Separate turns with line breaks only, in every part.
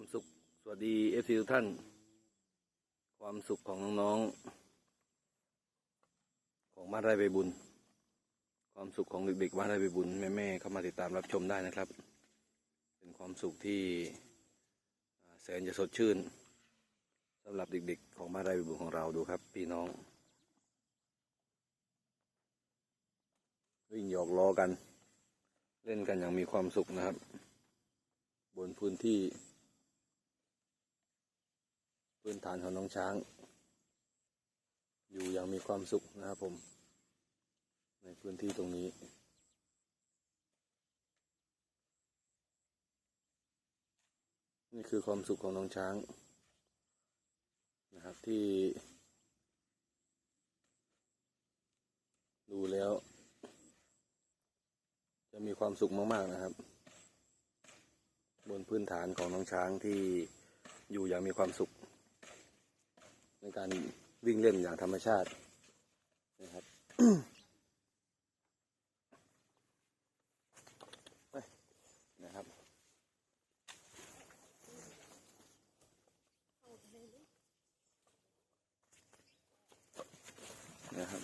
ความสุขสวัสดีเอฟซีทุกท่าน ความสุขของน้องๆของบ้านไร่ใบบุญ ความสุขของเด็กๆบ้านไร่ใบบุญแม่ๆเข้ามาติดตามรับชมได้นะครับ เป็นความสุขที่แสนจะสดชื่นสำหรับเด็กๆ ของบ้านไร่ใบบุญของเราดูครับพี่น้อง วิ่งหยอกล้อกัน เล่นกันอย่างมีความสุขนะครับ บนพื้นที่ พื้นฐานของน้องช้าง อยู่อย่างมีความสุขนะครับผม ในพื้นที่ตรงนี้ นี่คือความสุขของน้องช้างนะครับที่ ดูแล้ว จะมีความสุขมาก ๆ นะครับ บนพื้นฐานของน้องช้างที่อยู่อย่างมีความสุข ในการวิ่งเล่นอย่างธรรมชาตินะครับนะครับ นะครับ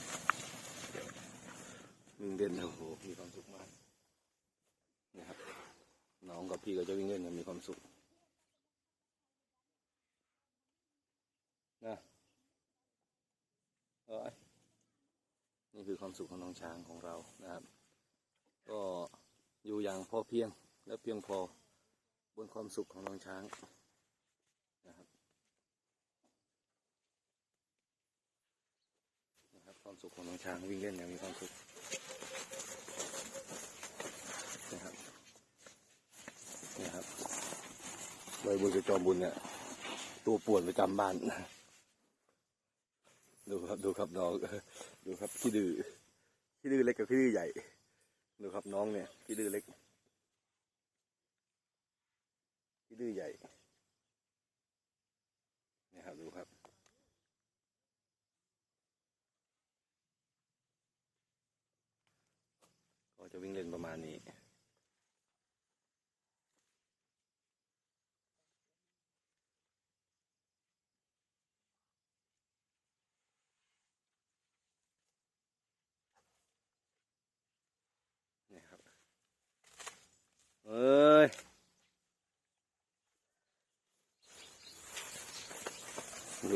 วิ่งเล่นโอ้โหมีความสุขมากนะครับน้องกับพี่ก็จะวิ่งเล่นมีความสุขนะเอ้ย นี่คือความสุขของน้องช้างของเรานะครับ ก็อยู่อย่างพอเพียงและเพียงพอบนความสุขของน้องช้างนะครับนะครับ ความสุขของน้องช้างวิ่งเล่นอย่างมีความสุขนะครับนี่ครับใบบุญกับจอมบุญเนี่ยตัวป่วนประจำบ้าน ดูครับดูครับน้อง ดูครับขี้ดื้อขี้ดื้อเล็กกับขี้ดื้อใหญ่ดูครับน้องเนี่ยขี้ดื้อเล็กขี้ดื้อใหญ่นี่ครับดูครับก็จะวิ่งเล่นประมาณนี้ครับ เอ้ย ดู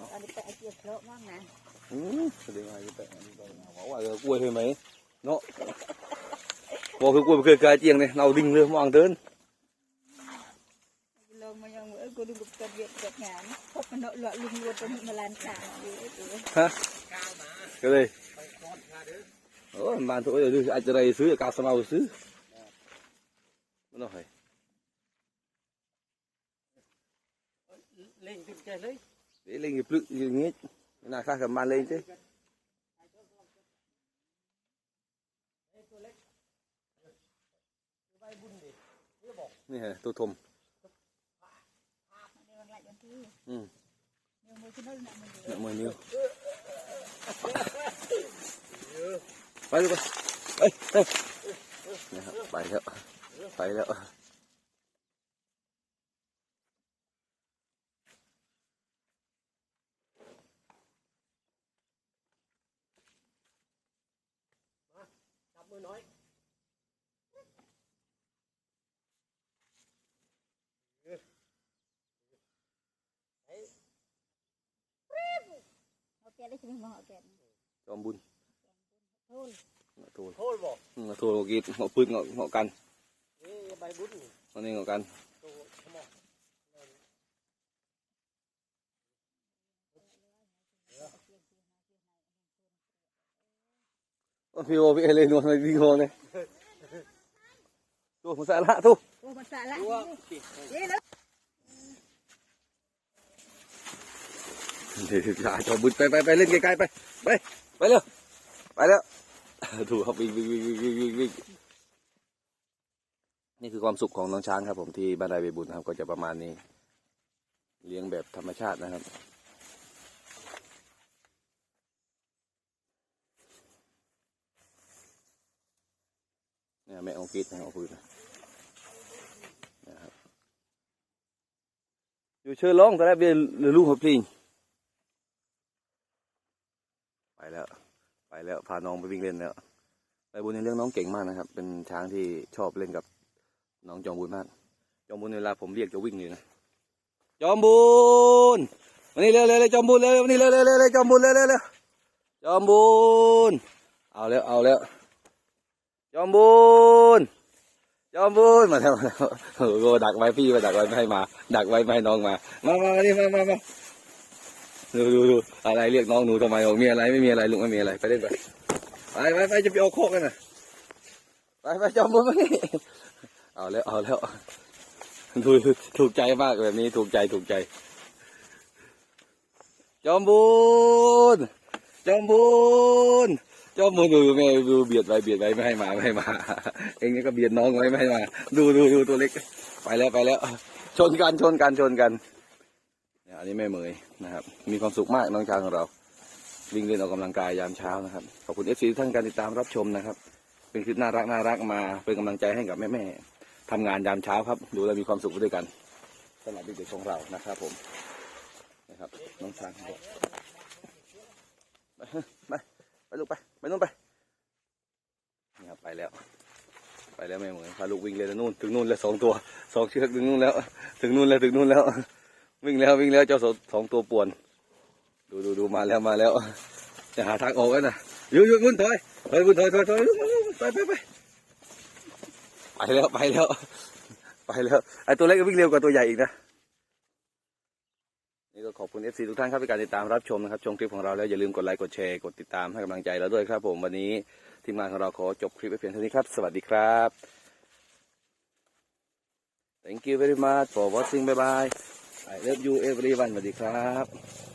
ยเจ้นี่ฮะตัวทม
Mày lại cho thứ
อืม
nhưng mà cái nó nặng mình
เนี่ยมือนิ้วไปเลยไปเอ้ยเอ้ยนะครับไปแล้วไปแล้ว
đập mưa nói
ok đấy chứ mình ok
จอมบุญ
thôi
โทร
thôi bỏ
อืมโทรเมื่อกี้เหาะปืนเหาะ เหาะกัน
cái bài bún
ตอนนี้เหาะกัน
đồ come on
โอ้ พี่โอพี่เอเลยนวลไปวิ่งโฮเลยตัวผมใส่ละทุก
Ủa, mà xả lại
Đúng
đi. Đi nữa
เดี๋ยวอย่าจอมบุญไปไปไปเล่นไกลๆไปไปไปเร็วไปแล้วถูกครับวิ่งวิ่งวิ่งวิ่งวิ่งวิ่งวิ่งนี่คือความสุขของน้องช้างครับผมที่บ้านไร่ใบบุญนะครับ ก็จะประมาณนี้ เลี้ยงแบบธรรมชาตินะครับ เนี่ยแม่อาฟิตนะเอาฟืนนะนะครับอยู่เชื่อร้องแต่แรกเบียหรือลูกหัวพลิงไปแล้ว ไปแล้วพาน้องไปวิ่งเล่นแล้วไปบุญในเรื่องน้องเก่งมากนะครับ เป็นช้างที่ชอบเล่นกับน้องจอมบุญมาก จอมบุญเวลาผมเรียกจะวิ่งเลยนะจอมบุญมานี่เร็วเร็วเจอมบุญเร็วเร็วมานี่เร็วเร็วเร็วจอมบุญเร็วเร็วเร็วจอมบุญเอาแล้วเอาแล้ว จอมบุญจอมบุญมาแล้วมาแล้วโอ้โหดักไว้พี่มาดักไว้ไม่ให้มา ดักไว้ไม่ให้น้องมามามามานี่มามามาดูดูดูอะไรเรียกน้องหนูทำไมบอกมีอะไรไม่มีอะไรลุงไม่มีอะไรไปเล่นไปไปไปไปจะไปเอาโคกกันนะไปไปจอมบุญมานี่เอาแล้วเอาแล้วดูถูกใจมากแบบนี้ถูกใจถูกใจ จอมบุญจอมบุญ เจ้ามือดูแม่ดูเบียดไปเบียดไปไม่ให้มาไม่ให้มา เองนี่ก็เบียดน้องไว้ไม่ให้มา ดูดูดูตัวเล็ก ไปแล้วไปแล้ว ชนกันชนกันชนกันเนี่ยอันนี้แม่เหมยนะครับ มีความสุขมากน้องช้างของเรา วิ่งเล่นออกกำลังกายยามเช้านะครับ ขอบคุณเอฟซีท่านการติดตามรับชมนะครับ เป็นคลิปน่ารักน่ารักมา เป็นกำลังใจให้กับแม่แม่ๆทำงานยามเช้าครับ ดูแลมีความสุขด้วยกันสำหรับเด็กๆของเรานะครับ ผม นะครับ น้องช้างของเรา ไปลูกไป ไปนู่นไปนี่ครับไปแล้ว ไปแล้วแม่เหมยพาลูกวิ่งเลยแล้วนู่น ถึงนู่นแล้วสองตัวสองเชือกถึงนู่นแล้ว ถึงนู่นแล้วถึงนู่นแล้ว วิ่งแล้ววิ่งแล้วเจ้าสองตัวป่วน ดูดูดูมาแล้วมาแล้ว จะหาทางออกกันนะยุ่ยยุ่ยวุ่นถอยถอยวุ่นถอยถอยถอยไปไปไปไปแล้วไปแล้ว ไปแล้วไอ้ตัวเล็กก็วิ่งเร็วกว่าตัวใหญ่อีกนะ นี่ก็ขอบคุณ FC ทุกท่านครับที่การติดตามรับชมนะครับชมคลิปของเราแล้วอย่าลืมกดไลค์กดแชร์กดติดตามให้กำลังใจเราด้วยครับผมวันนี้ทีมงานของเราขอจบคลิปไว้เพียงเท่านี้ครับ สวัสดีครับ Thank you very much for watching bye bye I love you everyone สวัสดีครับ